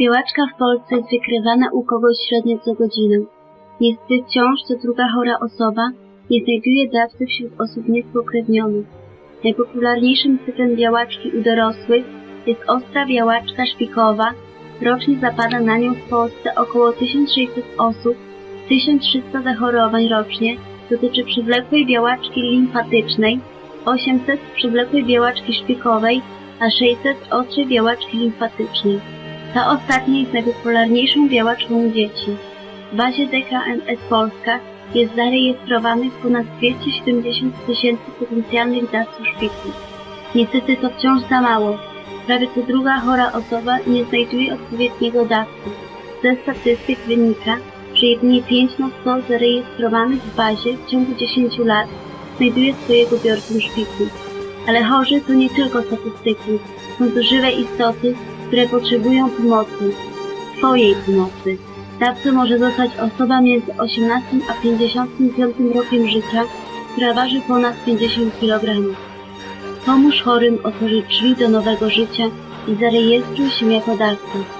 Białaczka w Polsce jest wykrywana u kogoś średnio co godzinę. Niestety wciąż co druga chora osoba nie znajduje dawcy wśród osób niespokrewnionych. Najpopularniejszym typem białaczki u dorosłych jest ostra białaczka szpikowa. Rocznie zapada na nią w Polsce około 1600 osób, 1300 zachorowań rocznie dotyczy przewlekłej białaczki limfatycznej, 800 przewlekłej białaczki szpikowej, a 600 ostrej białaczki limfatycznej. Ta ostatnia jest najpopularniejszą białaczką dzieci. W bazie DKMS Polska jest zarejestrowanych ponad 270 tysięcy potencjalnych dawców szpiku. Niestety to wciąż za mało. Prawie co druga chora osoba nie znajduje odpowiedniego dawcy. Ze statystyk wynika, że jedynie 5 na 100 zarejestrowanych w bazie w ciągu 10 lat znajduje swojego biorcę szpiku. Ale chorzy to nie tylko statystyki, są to żywe istoty, które potrzebują pomocy. Twojej pomocy. Dawcą może zostać osoba między 18 a 55 rokiem życia, która waży ponad 50 kg. Pomóż chorym otworzyć drzwi do nowego życia i zarejestruj się jako dawca.